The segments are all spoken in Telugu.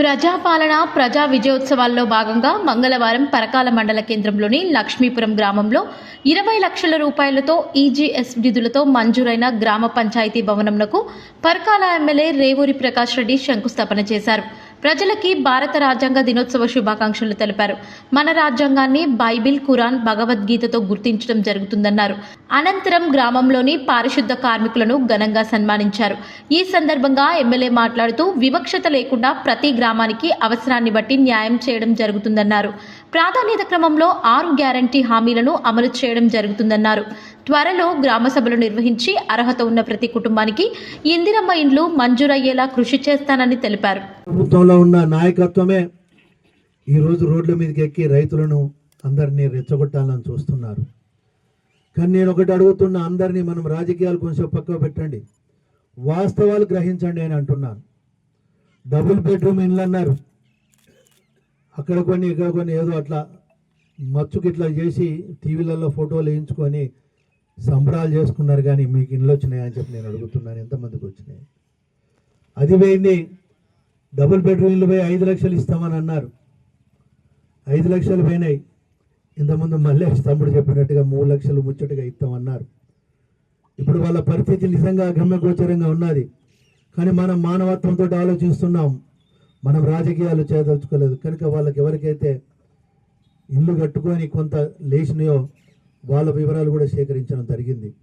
ప్రజాపాలన ప్రజా విజయోత్సవాల్లో భాగంగా మంగళవారం పరకాల మండల కేంద్రంలోని లక్ష్మీపురం గ్రామంలో ఇరవై లక్షల రూపాయలతో ఈజీఎస్ నిధులతో మంజూరైన గ్రామ పంచాయతీ భవనంలకు పరకాల ఎమ్మెల్యే రేవూరి ప్రకాష్ రెడ్డి శంకుస్థాపన చేశారు. ప్రజలకి భారత రాజ్యాంగ దినోత్సవ శుభాకాంక్షలు తెలిపారు. మన రాజ్యాంగాన్ని బైబిల్ ఖురాన్ భగవద్గీతతో గుర్తించడం జరుగుతుందన్నారు. అనంతరం గ్రామంలోని పారిశుద్ధ కార్మికులను ఘనంగా సన్మానించారు. ఈ సందర్భంగా ఎమ్మెల్యే మాట్లాడుతూ వివక్షత లేకుండా ప్రతి గ్రామానికి అవసరాన్ని బట్టి న్యాయం చేయడం జరుగుతుందన్నారు. ప్రాధాన్యత క్రమంలో ఆరు గ్యారంటీ హామీలను అమలు చేయడం జరుగుతుందన్నారు. త్వరలో గ్రామ సభలు నిర్వహించి అర్హత ఉన్న ప్రతి కుటుంబానికి ఇందిరమ్మ ఇండ్లు మంజూరయ్యేలా కృషి చేస్తానని తెలిపారు. ప్రభుత్వంలో ఉన్న నాయకత్వమే ఈరోజు రోడ్ల మీదకి ఎక్కి రైతులను అందరినీ రెచ్చగొట్టాలని చూస్తున్నారు. కానీ నేను ఒకటి అడుగుతున్న అందరినీ మనం రాజకీయాలు కొంచెం పక్కకు పెట్టండి. వాస్తవాలు గ్రహించండి అని అంటున్నాను. డబుల్ బెడ్రూమ్ ఇండ్లు అన్నారు. అక్కడ కొన్ని ఇక్కడ కొన్ని ఏదో అట్లా మచ్చుకి ఇట్లా చేసి టీవీలలో ఫోటోలు వేయించుకొని సంబరాలు చేసుకున్నారు కానీ మీకు ఇండ్లు వచ్చినాయా అని చెప్పి నేను అడుగుతున్నాను. ఎంతమందికి వచ్చినాయి? అది పోయింది. డబుల్ బెడ్రూమ్ ఇల్లు పోయి ఐదు లక్షలు ఇస్తామని అన్నారు. ఐదు లక్షలు పోయినాయి. ఇంతకుముందు మల్లేష్ తమ్ముడు చెప్పినట్టుగా మూడు లక్షలు ముచ్చటగా ఇస్తామన్నారు. ఇప్పుడు వాళ్ళ పరిస్థితి నిజంగా గమ్యగోచరంగా ఉన్నది. కానీ మనం మానవత్వంతో ఆలోచిస్తున్నాం. మనం రాజకీయాలు చేయదలుచుకోలేదు. కనుక వాళ్ళకి ఎవరికైతే ఇల్లు కట్టుకొని కొంత లేచినాయో వాళ్ళ వివరాలు కూడా సేకరించడం జరిగింది.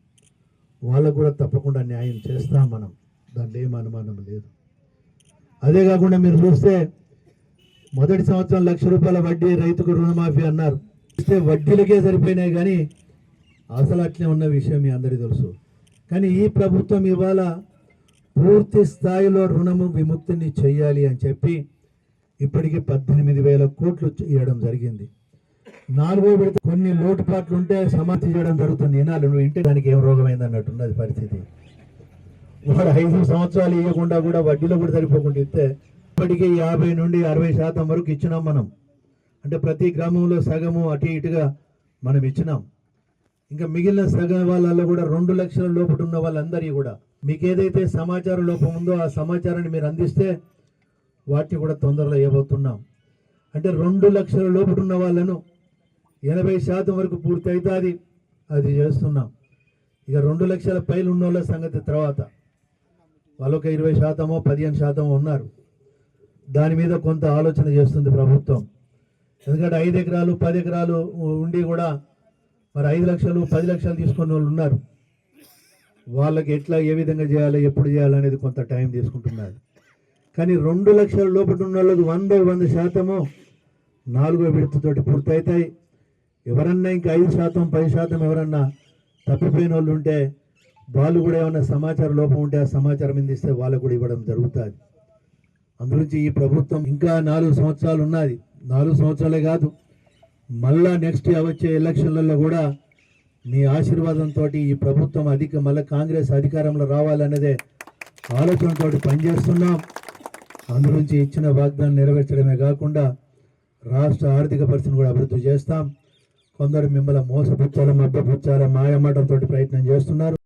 వాళ్ళకు కూడా తప్పకుండా న్యాయం చేస్తాం మనం. దాంట్లో ఏం అనుమానం లేదు. అదే కాకుండా మీరు చూస్తే మొదటి సంవత్సరం లక్ష రూపాయల వడ్డీ రైతుకు రుణమాఫీ అన్నారు. చూస్తే వడ్డీలకే సరిపోయినాయి కానీ అసలు అట్లే ఉన్న విషయం మీ అందరికీ తెలుసు. కానీ ఈ ప్రభుత్వం ఇవాళ పూర్తి స్థాయిలో రుణము విముక్తిని చేయాలి అని చెప్పి ఇప్పటికి పద్దెనిమిది వేల కోట్లు ఇవ్వడం జరిగింది. నాలుగో విడత కొన్ని లోటుపాట్లు ఉంటే సమాధి చేయడం జరుగుతుంది. ఈనాడు నువ్వు ఇంటి దానికి ఏం రోగమైంది అన్నట్టున్నది పరిస్థితి. వాడు ఐదు సంవత్సరాలు ఇవ్వకుండా కూడా వడ్డీలో కూడా సరిపోకుండా ఇస్తే ఇప్పటికీ యాభై నుండి అరవై శాతం వరకు ఇచ్చినాం మనం. అంటే ప్రతి గ్రామంలో సగము అటు ఇటుగా మనం ఇచ్చినాం. ఇంకా మిగిలిన సగం వాళ్ళల్లో కూడా రెండు లక్షల లోపల ఉన్న వాళ్ళందరికీ కూడా మీకు ఏదైతే సమాచార లోపం ఉందో ఆ సమాచారాన్ని మీరు అందిస్తే వాటిని కూడా తొందరలో ఇవ్వబోతున్నాం. అంటే రెండు లక్షల లోపల వాళ్ళను ఎనభై శాతం వరకు పూర్తి అవుతుంది అది చేస్తున్నాం. ఇక రెండు లక్షల పైలు ఉన్న వాళ్ళ సంగతి తర్వాత. వాళ్ళొక ఇరవై శాతమో పదిహేను శాతమో ఉన్నారు. దాని మీద కొంత ఆలోచన చేస్తుంది ప్రభుత్వం. ఎందుకంటే ఐదు ఎకరాలు పది ఎకరాలు ఉండి కూడా మరి ఐదు లక్షలు పది లక్షలు తీసుకున్న వాళ్ళు ఉన్నారు. వాళ్ళకి ఎట్లా ఏ విధంగా చేయాలి ఎప్పుడు చేయాలి అనేది కొంత టైం తీసుకుంటున్నారు కానీ రెండు లక్షల లోపల ఉన్న వాళ్ళకి వంద వంద శాతము నాలుగో విడతతోటి పూర్తవుతాయి ఎవరన్నా ఇంకా ఐదు శాతం పది శాతం ఎవరన్నా తప్పిపోయిన వాళ్ళు ఉంటే వాళ్ళు కూడా ఏమైనా సమాచార లోపం ఉంటే ఆ సమాచారం అందిస్తే వాళ్ళకు కూడా ఇవ్వడం జరుగుతుంది. అందులోంచి ఈ ప్రభుత్వం ఇంకా నాలుగు సంవత్సరాలు ఉన్నది. నాలుగు సంవత్సరాలే కాదు మళ్ళా నెక్స్ట్ వచ్చే ఎలక్షన్లలో కూడా మీ ఆశీర్వాదంతో ఈ ప్రభుత్వం అధిక మళ్ళీ కాంగ్రెస్ అధికారంలో రావాలన్నదే ఆలోచనతో పనిచేస్తున్నాం. అందులోంచి ఇచ్చిన వాగ్దానం నెరవేర్చడమే కాకుండా రాష్ట్ర ఆర్థిక పరిస్థితిని కూడా అభివృద్ధి చేస్తాం. కొందరు మిమ్మల్ని మోసపుచ్చాల మభ్యపుచ్చాల మాయమాటంతో ప్రయత్నం చేస్తున్నారు.